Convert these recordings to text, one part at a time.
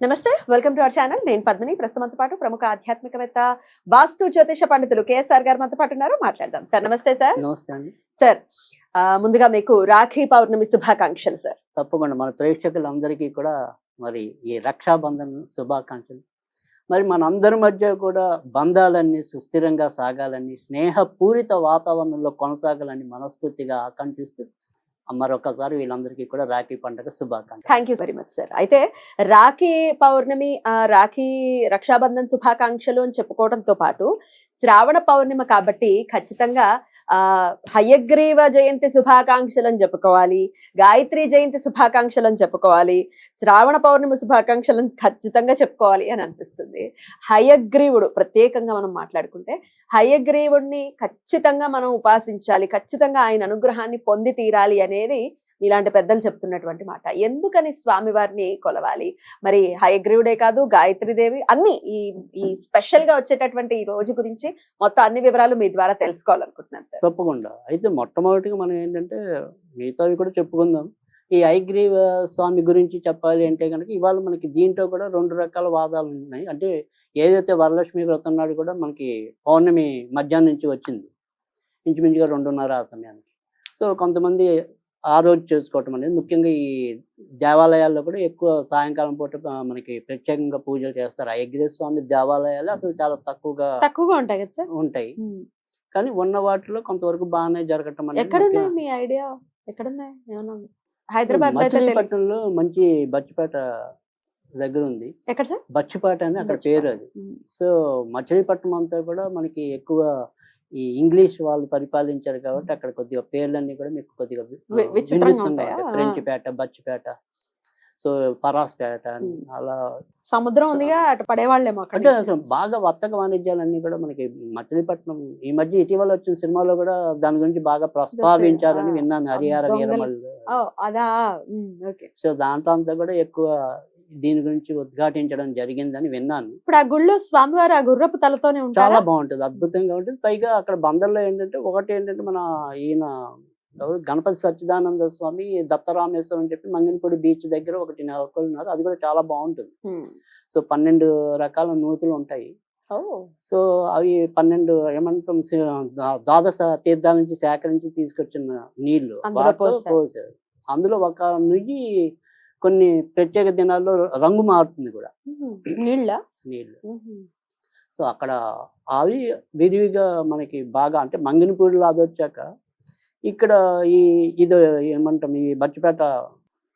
నమస్తే welcome to our channel నేను పద్మిని. ప్రస్తుతంతో పాటు ప్రముఖ ఆధ్యాత్మికవేత్త వాస్తు జ్యోతిష పండితులు కేఎస్ఆర్ గారు మనతో పాటు ఉన్నారు. మాట్లాడదాం. సార్ నమస్తే సార్. నమస్తే అండి. సార్ ముందుగా మీకు రాఖీ పౌర్ణమి శుభాకాంక్షలు సార్. తప్పకుండా మన ప్రేక్షకులందరికీ కూడా మరి ఈ రక్షాబంధన్ శుభాకాంక్షలు. మరి మన అందరి మధ్య కూడా బంధాలన్నీ సుస్థిరంగా సాగాలని స్నేహపూరిత వాతావరణంలో కొనసాగాలని మనస్ఫూర్తిగా ఆకాంక్షిస్తూ మరొకసారి వీళ్ళందరికీ కూడా రాఖీ పండుగ శుభాకాంక్షలు. Thank you very much sir అయితే రాఖీ పౌర్ణమి ఆ, రాఖీ రక్షాబంధన్ శుభాకాంక్షలు అని చెప్పుకోవడంతో పాటు శ్రావణ పౌర్ణిమ కాబట్టి ఖచ్చితంగా ఆ హయగ్రీవ జయంతి శుభాకాంక్షలు అని చెప్పుకోవాలి గాయత్రి జయంతి శుభాకాంక్షలు అని చెప్పుకోవాలి శ్రావణ పౌర్ణమి శుభాకాంక్షలను ఖచ్చితంగా చెప్పుకోవాలి అని అనిపిస్తుంది. హయగ్రీవుడు ప్రత్యేకంగా మనం మాట్లాడుకుంటే హయగ్రీవుడిని ఖచ్చితంగా మనం ఉపాసించాలి ఖచ్చితంగా ఆయన అనుగ్రహాన్ని పొంది తీరాలి అనేది ఇలాంటి పెద్దలు చెప్తున్నటువంటి మాట. ఎందుకని స్వామివారిని కొలవాలి? మరి హయగ్రీవుడే కాదు గాయత్రీదేవి అన్ని ఈ ఈ స్పెషల్గా వచ్చేటటువంటి ఈ రోజు గురించి మొత్తం అన్ని వివరాలు మీ ద్వారా తెలుసుకోవాలనుకుంటున్నాను సార్. తప్పకుండా. అయితే మొట్టమొదటిగా మనం ఏంటంటే మిగతావి కూడా చెప్పుకుందాం. ఈ ఐగ్రీవ స్వామి గురించి చెప్పాలి అంటే కనుక ఇవాళ మనకి దీంట్లో కూడా రెండు రకాల వాదాలు ఉన్నాయి. అంటే ఏదైతే వరలక్ష్మి వ్రతం నాడు కూడా మనకి పౌర్ణమి మధ్యాహ్నం నుంచి వచ్చింది. ఇంచుమించుగా రెండున్నర ఆ సమయానికి. సో కొంతమంది ఆ రోజు చేసుకోవటం అనేది ముఖ్యంగా ఈ దేవాలయాల్లో కూడా ఎక్కువ సాయంకాలం పూట ఆ, మనకి ప్రత్యేకంగా పూజలు చేస్తారు. స్వామి దేవాలయాలు అసలు చాలా తక్కువగా తక్కువగా ఉంటాయి కదా సార్? ఉంటాయి. కానీ ఉన్న వాటిలో కొంతవరకు బాగానే జరగటం అనేది. మీ ఐడియా? ఎక్కడున్నాయి? హైదరాబాద్. మచిలీపట్నంలో మంచి బచ్చిపేట దగ్గర ఉంది. ఎక్కడ సార్? బచ్చిపేట అని అక్కడ. పేరు అది. సో మచిలీపట్నం అంతా కూడా మనకి ఎక్కువ ఈ ఇంగ్లీష్ వాళ్ళు పరిపాలించారు కాబట్టి అక్కడ కొద్దిగా పేర్లన్నీ కూడా మీకు కొద్దిగా ఫ్రెంచ్ పేట బచ్చిపేట సో పరాస్పేట అని. అలా సముద్రం ఉందిగా అటు పడేవాళ్ళేమో అంటే బాగా వర్తక వాణిజ్యాలన్నీ కూడా మనకి మచిలీపట్నం ఈ మధ్య ఇటీవల వచ్చిన సినిమాలో కూడా దాని గురించి బాగా ప్రస్తావించారని విన్నాను. హరిహర. వీరమల్లు. అదా ఓకే. సో దాంట్లో అంతా కూడా ఎక్కువ దీని గురించి ఉద్ఘాటించడం జరిగిందని విన్నాను. ఇప్పుడు ఆ గుళ్ళో స్వామివారు ఆ గుర్రపు తలతోనే చాలా ఉంటారా బాగుంటుంది అద్భుతంగా ఉంటుంది. పైగా అక్కడ బందర్లో ఏంటంటే ఒకటి ఏంటంటే మన ఈయన గణపతి సచ్చిదానంద స్వామి దత్తరామేశ్వరం అని చెప్పి మంగినపూడి బీచ్ దగ్గర ఒకటి నెలకొన్నారు అది కూడా చాలా బాగుంటుంది. సో పన్నెండు రకాల నూతులు ఉంటాయి. సో అవి పన్నెండు ఏమంటాం ద్వాదశ తీర్థాల నుంచి సేకరించి తీసుకొచ్చిన నీళ్ళు. పోసారు. అందులో ఒక నుయ్యి కొన్ని ప్రత్యేక దినాల్లో రంగు మారుతుంది కూడా. నీళ్ళ? ఉమ్. సో అక్కడ అవి విరివిగా మనకి బాగా అంటే మంగినపూడిలో అది వచ్చాక ఇక్కడ ఈ ఇది ఏమంటాం ఈ బచ్చిపేట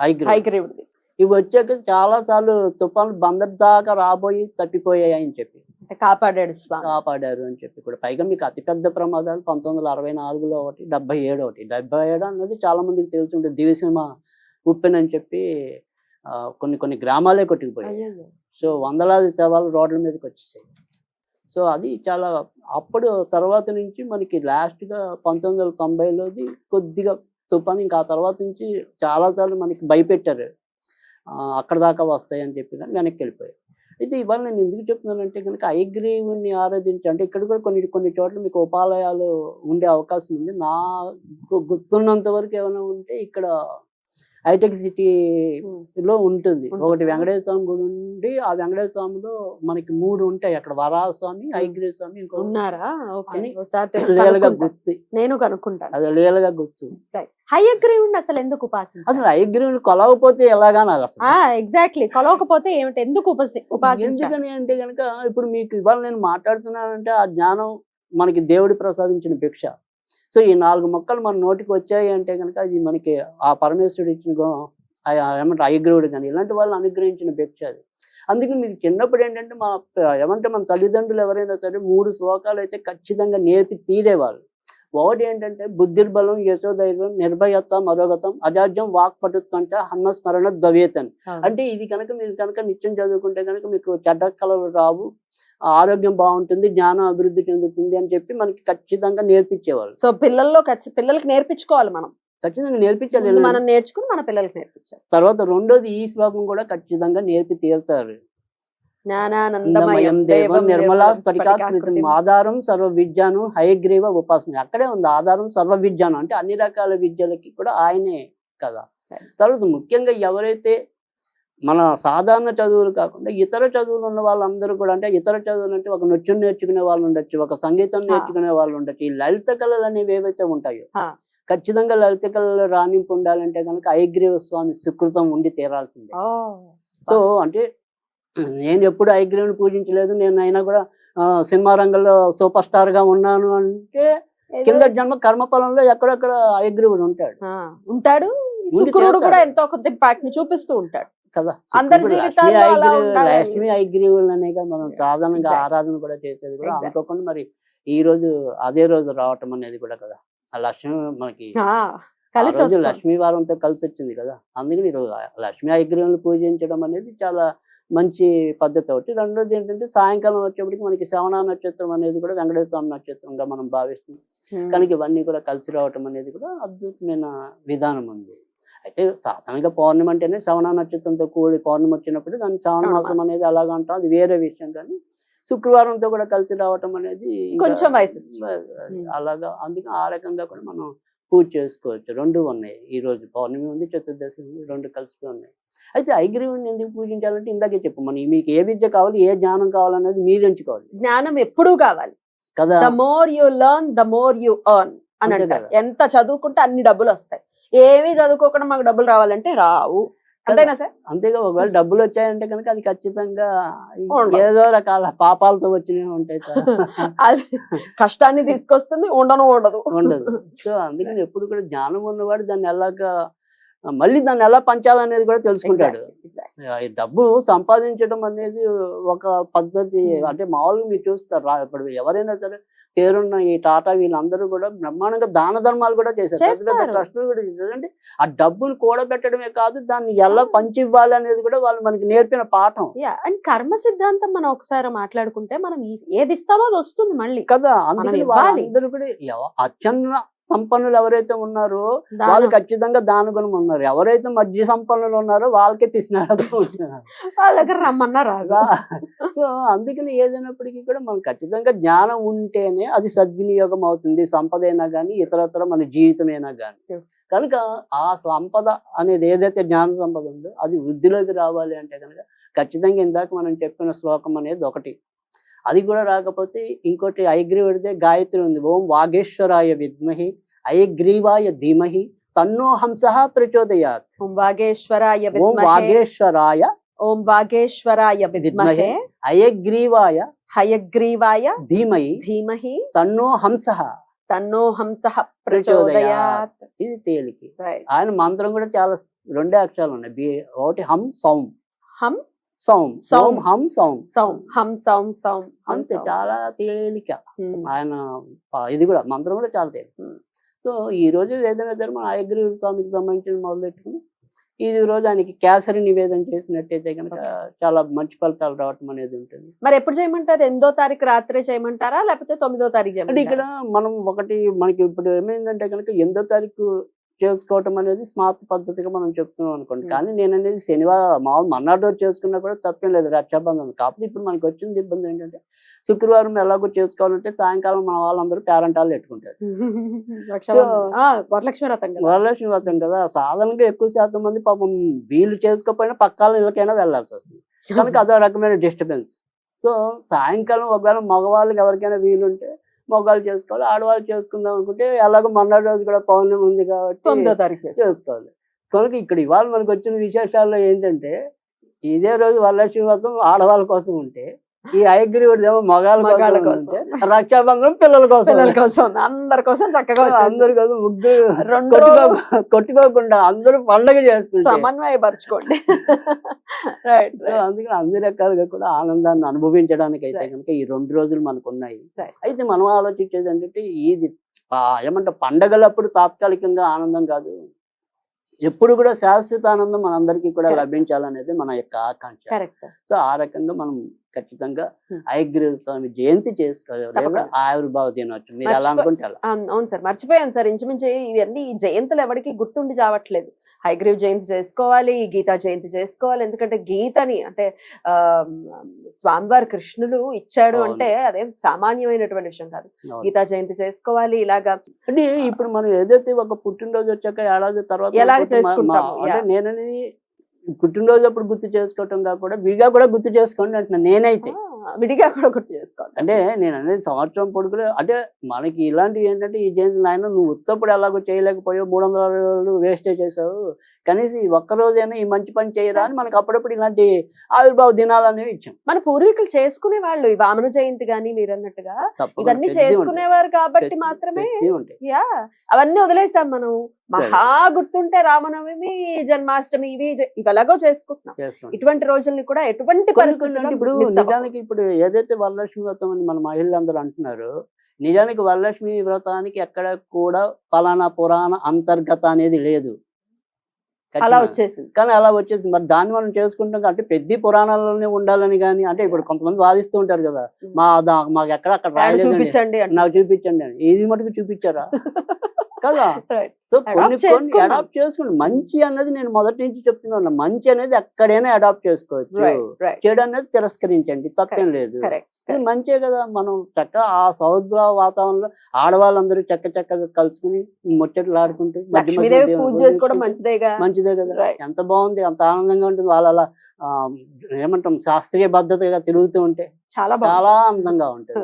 హైగ్రీవుడిది ఇవి వచ్చాక చాలా సార్లు తుఫాన్లు బందర్ దాకా రాబోయి తప్పిపోయాయి అని చెప్పి. కాపాడాడు కాపాడారు అని చెప్పి కూడా. పైగా మీకు అతిపెద్ద ప్రమాదాలు పంతొమ్మిది వందల అరవై నాలుగులో ఒకటి డెబ్బై ఏడు ఒకటి. డెబ్బై ఏడు అన్నది చాలా మందికి తెలుసుంటుంది దివిసీమ ఉప్పెన్ అని చెప్పి కొన్ని కొన్ని గ్రామాలే కొట్టుకుపోయాయి. సో వందలాది శవాలు రోడ్ల మీదకి వచ్చేసాయి. సో అది చాలా అప్పుడు తర్వాత నుంచి మనకి లాస్ట్గా పంతొమ్మిది వందల తొంభైలోది కొద్దిగా తుఫాన్ ఇంకా ఆ తర్వాత నుంచి చాలాసార్లు మనకి భయపెట్టారు. అక్కడ దాకా వస్తాయి అని చెప్పి కానీ వెనక్కి వెళ్ళిపోయాయి. అయితే ఇవాళ నేను ఎందుకు చెప్తున్నానంటే కనుక ఐగ్రీవుని ఆరాధించి అంటే ఇక్కడ కూడా కొన్ని కొన్ని చోట్ల మీకు ఉపాలయాలు ఉండే అవకాశం ఉంది. నాకు గుర్తున్నంత వరకు ఏమైనా ఉంటే ఇక్కడ హైటెక్ సిటీ ఉమ్. లో ఉంటుంది. ఒకటి వెంకటేశ్వర స్వామి గుడి ఉండి ఆ వెంకటేశ్వర స్వామిలో మనకి మూడు ఉంటాయి అక్కడ వరాహ స్వామి ఐగ్రీవ స్వామి ఇంకో ఉన్నారా? లీలగా. గుర్తు. నేను కనుక్కుంటాను. అది లీలగా గుర్తు. హయగ్రీవుడిని అసలు ఎందుకు ఉపాసించాలి అసలు ఐగ్రీవుని కొలవకపోతే ఎలాగా నాకు అసలు ఎగ్జాక్ట్లీ. కొలవకపోతే ఏమిటి? ఎందుకు ఉపసి ఎందుకని అంటే కనుక ఇప్పుడు మీకు ఇవాళ నేను మాట్లాడుతున్నానంటే ఆ జ్ఞానం మనకి దేవుడి ప్రసాదించిన భిక్ష. సో ఈ నాలుగు మొక్కలు మన నోటికి వచ్చాయి అంటే కనుక అది మనకి ఆ పరమేశ్వరుడు ఇచ్చిన ఏమంటారు అయగ్రవుడు కానీ ఇలాంటి వాళ్ళు అనుగ్రహించిన భిక్ష అది. అందుకని మీకు చిన్నప్పుడు ఏంటంటే మా ఏమంటే మన తల్లిదండ్రులు ఎవరైనా సరే మూడు శ్లోకాలు అయితే ఖచ్చితంగా నేర్పి తీరేవాళ్ళు. ఒకటి ఏంటంటే బుద్ధిర్బలం యశోధైర్యం నిర్భయత మరోగతం అజాడ్యం వాక్పటుత్వం అంటే హన్నస్మరణ ద్వవేతన్ అంటే ఇది కనుక మీరు కనుక నిత్యం చదువుకుంటే కనుక మీకు చెడ్డ కళలు రావు ఆరోగ్యం బాగుంటుంది జ్ఞానం అభివృద్ధి చెందుతుంది అని చెప్పి మనకి ఖచ్చితంగా నేర్పించేవాళ్ళు. సో పిల్లల్లో ఖచ్చి పిల్లలకి నేర్పించుకోవాలి మనం. ఖచ్చితంగా నేర్పించాలి. మనం నేర్చుకుని మన పిల్లలకి నేర్పించాలి. తర్వాత రెండోది ఈ శ్లోకం కూడా ఖచ్చితంగా నేర్పి తీరుతారు. జ్ఞానానందమయం దేవం నిర్మలా స్ఫటికాకృతం. ఆధారం సర్వ విద్యాను హయగ్రీవ ఉపాసన అక్కడే ఉంది ఆధారం సర్వ విద్యాను అంటే అన్ని రకాల విద్యలకి కూడా ఆయనే కదా. తర్వాత ముఖ్యంగా ఎవరైతే మన సాధారణ చదువులు కాకుండా ఇతర చదువులు ఉన్న వాళ్ళందరూ కూడా అంటే ఇతర చదువులు అంటే ఒక నృత్యం నేర్చుకునే వాళ్ళు ఉండొచ్చు ఒక సంగీతం నేర్చుకునే వాళ్ళు ఉండొచ్చు. ఈ లలిత కళలు అనేవి ఏవైతే ఉంటాయో. ఖచ్చితంగా లలిత కళలో రాణింపు ఉండాలంటే కనుక ఐగ్రీవ స్వామి సుకృతం ఉండి తీరాల్సిందే. సో అంటే నేను ఎప్పుడు ఐగ్రీవుని పూజించలేదు నేను అయినా కూడా సినిమా రంగంలో సూపర్ స్టార్గా ఉన్నాను అంటే కింద జన్మ కర్మఫలంలో ఎక్కడెక్కడ ఐగ్రీవుడు ఉంటాడు ఉంటాడు శుక్రుడు. కూడా ఎంతో కొంత ఇంపాక్ట్ని చూపిస్తూ ఉంటాడు కదా లక్ష్మీ ఐగ్రీవులు అనే మనం సాధారణంగా. ఆరాధన కూడా చేసేది కూడా. అనుకోకుండా మరి ఈ రోజు అదే రోజు రావటం అనేది కూడా కదా ఆ లక్ష్మి మనకి కలిసి లక్ష్మీ వారంతో కలిసి వచ్చింది కదా. అందుకని ఈరోజు లక్ష్మీ ఐగ్రీవులు పూజించడం అనేది చాలా మంచి పద్ధతి ఒకటి. రెండోది ఏంటంటే సాయంకాలం వచ్చేప్పటికి మనకి శ్రవణ నక్షత్రం అనేది కూడా వెంకటేశ్వర స్వామి నక్షత్రంగా మనం భావిస్తున్నాం. కనుక ఇవన్నీ కూడా కలిసి రావటం అనేది కూడా అద్భుతమైన విధానం ఉంది. అయితే సాధారణంగా పౌర్ణమి అంటేనే శ్రవణ నక్షత్రంతో కూడి పౌర్ణమి వచ్చినప్పుడు దాన్ని శ్రవణ మాసం. అనేది అలాగ అంటాం. అది వేరే విషయం కానీ శుక్రవారంతో కూడా కలిసి రావటం అనేది కొంచెం అలాగా. అందుకని ఆ రకంగా కూడా మనం పూజ చేసుకోవచ్చు. రెండు ఉన్నాయి. ఈ రోజు పౌర్ణమి ఉంది చతుర్దశి ఉంది రెండు కలిసి ఉన్నాయి. అయితే ఐగ్రీవుని ఎందుకు పూజించాలంటే ఇందాకే చెప్పు. మన మీకు ఏ విద్య కావాలి ఏ జ్ఞానం కావాలనేది మీరు ఎంచుకోవాలి. జ్ఞానం ఎప్పుడూ కావాలి. కదా? The more you learn the more you earn అని అంటారు. ఎంత చదువుకుంటే అన్ని డబ్బులు వస్తాయి. ఏమీ చదువుకోకుండా మాకు డబ్బులు రావాలంటే రావు. అంతేనా సార్? అంతేగా ఒకవేళ డబ్బులు వచ్చాయంటే కనుక అది ఖచ్చితంగా. ఏదో రకాల పాపాలతో వచ్చినవి ఉంటాయి. అది కష్టాన్ని తీసుకొస్తుంది ఉండను ఉండదు. ఉండదు. సో అందుకని ఎప్పుడు కూడా జ్ఞానం ఉన్నవాడు దాన్ని ఎలాగా మళ్ళీ దాన్ని ఎలా పంచాలనేది కూడా తెలుసుకుంటాడు. డబ్బు సంపాదించడం అనేది ఒక పద్ధతి. Hmm. అంటే మామూలుగా మీరు చూస్తారు ఇప్పుడు ఎవరైనా సరే పేరున్న ఈ టాటా వీళ్ళందరూ కూడా బ్రహ్మాండంగా దాన ధర్మాలు కూడా చేశారు. పెద్ద. ట్రస్టులు కూడా చేశారు. అంటే ఆ డబ్బును కూడబెట్టడమే కాదు దాన్ని ఎలా పంచి ఇవ్వాలి అనేది కూడా వాళ్ళు మనకి నేర్పిన పాఠం. యా అండ్ కర్మ సిద్ధాంతం మనం ఒకసారి మాట్లాడుకుంటే మనం ఏది ఇస్తామో అది వస్తుంది మళ్ళీ. కదా అందుకని. వాళ్ళందరూ కూడా అత్యున్న సంపన్నులు ఎవరైతే ఉన్నారో. వాళ్ళు ఖచ్చితంగా దాన గుణం ఉన్నారు. ఎవరైతే మధ్య సంపన్నులు ఉన్నారో వాళ్ళకే పిసినారు. వాళ్ళ దగ్గర రమ్మన్నా రాదు సో అందుకని ఏదైనప్పటికీ కూడా మనం ఖచ్చితంగా జ్ఞానం ఉంటేనే అది సద్వినియోగం అవుతుంది. సంపద అయినా కానీ ఇతరత్ర మన జీవితమైనా కానీ. కనుక ఆ సంపద అనేది ఏదైతే జ్ఞాన సంపద ఉందో అది వృద్ధిలోకి రావాలి అంటే కనుక ఖచ్చితంగా ఇందాక మనం చెప్పిన శ్లోకం అనేది ఒకటి. అది కూడా రాకపోతే ఇంకోటి ఐగ్రీవుడితే గాయత్రి ఉంది. ఓం వాగేశ్వరాయ విద్మహి ఐగ్రీవాయ ధీమహి తన్నో హంస ప్రచోదయాత్. ఓం వాగేశ్వరాయ ఓం వాగేశ్వరాయ ఓం వాగేశ్వరాయ విద్మహే. అయగ్రీవాయ హయగ్రీవాయ ధీమహి ధీమహి తన్నో హంస తన్నో హంస ప్రచోదయాత్. ఇది తేలికి. ఆయన మంత్రం కూడా చాలా రెండే అక్షరాలు ఉన్నాయి. ఒకటి హం సౌం. హం సౌం సౌం. సౌం హం సౌం సౌం హం సౌం సౌం హం అంతే. చాలా తేలిక. ఆయన ఇది కూడా మంత్రం కూడా చాలా తేలిక Hmm. సో ఈ రోజు ఏదైనా సరే మన అయగ్రీ స్వామికి సంబంధించిన మొదలు పెట్టుకుని ఈ రోజు ఆయనకి కేసరి నివేదన చేసినట్టయితే కనుక చాలా మంచి ఫలితాలు రావటం అనేది ఉంటుంది. మరి ఎప్పుడు చేయమంటారు? ఎనిమిదో తారీఖు రాత్రి చేయమంటారా? లేకపోతే తొమ్మిదో తారీఖు అంటే ఇక్కడ మనం ఒకటి మనకి ఇప్పుడు ఏమైందంటే కనుక ఎనిమిదో తారీఖు చేసుకోవటం అనేది స్మార్ట్ పద్ధతిగా మనం చెప్తున్నాం అనుకోండి. Hmm. కానీ నేను అనేది శనివారం మామూలు మన్నాడు చేసుకున్నా కూడా తప్పేం లేదు రక్షాబంధనం కాకపోతే ఇప్పుడు మనకి వచ్చింది ఇబ్బంది ఏంటంటే శుక్రవారం ఎలాగో చేసుకోవాలంటే సాయంకాలం మన వాళ్ళందరూ పేరెంటాలు పెట్టుకుంటారు. వరలక్ష్మి వ్రతం కదా. సాధారణంగా ఎక్కువ శాతం మంది పాపం వీళ్ళు చేసుకోకపోయినా పక్కాల ఇళ్ళకైనా వెళ్ళాల్సి వస్తుంది. కనుక అదో రకమైన డిస్టర్బెన్స్ సో సాయంకాలం ఒకవేళ మగవాళ్ళకి ఎవరికైనా వీలుంటే మగవాళ్ళు చేసుకోవాలి ఆడవాళ్ళు చేసుకుందాం అనుకుంటే ఎలాగో మన్నాడు రోజు కూడా పౌర్ణమి ఉంది కాబట్టి తొమ్మిదో తారీఖు. చేసుకోవాలి కనుక ఇక్కడ ఇవాళ మనకు వచ్చిన విశేషాల్లో ఏంటంటే ఇదే రోజు వరలక్ష్మి వ్రతం ఆడవాళ్ళ కోసం ఉంటే ఈ ఐగ్రీవుడు ఏమో మగాళ్ళ కోసం రక్షాబంధనం పిల్లల కోసం. పిల్లల కోసం. అందరి కోసం చక్కగా అందరు కోసం ముగ్గురు కొట్టుకోకుండా అందరూ పండగ చేస్తుంటే. సమన్వయపరచుకోండి. రైట్ సో అందుకని అన్ని రకాలుగా కూడా ఆనందాన్ని అనుభవించడానికి అయితే. కనుక ఈ రెండు రోజులు మనకు ఉన్నాయి అయితే మనం ఆలోచించేది ఏంటంటే ఇది ఏమంటే పండగలప్పుడు తాత్కాలికంగా ఆనందం కాదు. ఎప్పుడు కూడా శాశ్వత ఆనందం మనందరికీ కూడా. లభించాలనేది మన యొక్క ఆకాంక్ష. సో ఆ రకంగా మనం ఖచ్చితంగా. అయగ్రీవ స్వామి జయంతి చేసుకోవాలి లేదా. ఆవిర్భావ దినోత్సవం మీరు ఎలా అనుకుంటే అవును సార్ మర్చిపోయాను సార్ ఇంచుమించు ఇవన్నీ ఈ జయంతులు ఎవరికి గుర్తుండి చావట్లేదు హైగ్రీవ్ జయంతి చేసుకోవాలి గీతా జయంతి చేసుకోవాలి ఎందుకంటే గీతని అంటే ఆ స్వామివారి కృష్ణులు ఇచ్చాడు. అంటే అదేం సామాన్యమైనటువంటి విషయం కాదు. గీతా జయంతి చేసుకోవాలి ఇలాగా అంటే ఇప్పుడు మనం ఏదైతే ఒక పుట్టినరోజు వచ్చాక ఏడాది తర్వాత ఎలాగ చేసుకుంటాము, అంటే. నేనని పుట్టినరోజు అప్పుడు గుర్తు చేసుకోవటం కాకుండా విడిగా కూడా గుర్తు చేసుకోండి అంటున్నా నేనైతే. విడిగా కూడా గుర్తు చేసుకోవాలి. అంటే నేను అనేది సంవత్సరం పొడుగులు అంటే మనకి ఇలాంటివి ఏంటంటే ఈ జయంతి నాయన నువ్వు ఉత్తప్పుడు ఎలాగో చేయలేకపోయావు మూడు వందల రోజులు వేస్టే చేసావు కనీసం ఈ ఒక్క రోజైనా ఈ మంచి పని చేయరా అని మనకి అప్పుడప్పుడు ఇలాంటి ఆవిర్భావ దినాలు అనేవి ఇచ్చాం. మన పూర్వీకులు చేసుకునే వాళ్ళు ఈ వామన జయంతి గాని మీరు అన్నట్టుగా ఇవన్నీ. చేసుకునేవారు కాబట్టి మాత్రమే అవన్నీ వదిలేసాం మనం. మహా గుర్తుంటే రామనవమి జన్మాష్టమి ఇవి జ- ఇవి ఎలాగో చేసుకుంటున్నాం. ఇటువంటి రోజుల్ని కూడా ఎటువంటి పరిస్థితుల్లో అంటే ఇప్పుడు. నిజానికి ఇప్పుడు ఏదైతే వరలక్ష్మి వ్రతం అని మన మహిళలందరూ అంటున్నారు నిజానికి వరలక్ష్మి వ్రతానికి ఎక్కడ కూడా ఫలానా పురాణ అంతర్గత అనేది లేదు. అలా. వచ్చేసింది. కానీ అలా వచ్చేసి మరి దాన్ని మనం చేసుకుంటాం అంటే పెద్ద పురాణాలలోనే ఉండాలని కానీ అంటే ఇప్పుడు కొంతమంది వాదిస్తూ ఉంటారు కదా మా దా- మాకు ఎక్కడ అక్కడ చూపించండి నాకు చూపించండి ఇది మటుకు చూపించారా? కదా. సో కొన్ని కొన్ని. అడాప్ట్ చేసుకోండి మంచి అన్నది నేను మొదటి నుంచి చెప్తున్నాను. మంచి అనేది ఎక్కడైనా అడాప్ట్ చేసుకోవచ్చు. చెడు అనేది తిరస్కరించండి. తప్పేం లేదు. ఇది మంచే కదా. మనం చక్క ఆ సౌద్ర వాతావరణంలో ఆడవాళ్ళందరూ చక్క చక్కగా కలుసుకుని ముచ్చట్లు ఆడుకుంటూ మంచిదేగా? మంచిదే కదా. ఎంత బాగుంది. అంత ఆనందంగా ఉంటుంది. వాళ్ళ అలా ఏమంటాం శాస్త్రీయ పద్ధతిగా తిరుగుతూ ఉంటే చాలా చాలా ఆనందంగా ఉంటుంది.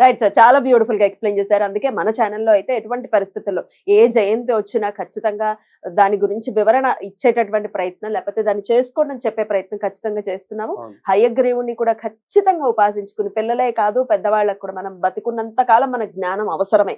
రైట్ సార్ చాలా బ్యూటిఫుల్గా ఎక్స్ప్లెయిన్ చేశారు. అందుకే మన ఛానల్లో అయితే ఎటువంటి పరిస్థితుల్లో ఏ జయంతి వచ్చినా ఖచ్చితంగా దాని గురించి వివరణ ఇచ్చేటటువంటి ప్రయత్నం లేకపోతే దాన్ని చేసుకోండి అని చెప్పే ప్రయత్నం ఖచ్చితంగా చేస్తున్నాము. హయగ్రీవుని కూడా ఖచ్చితంగా ఉపాసించుకుని పిల్లలే కాదు పెద్దవాళ్ళకు కూడా మనం బతికున్నంత కాలం మన జ్ఞానం అవసరమే.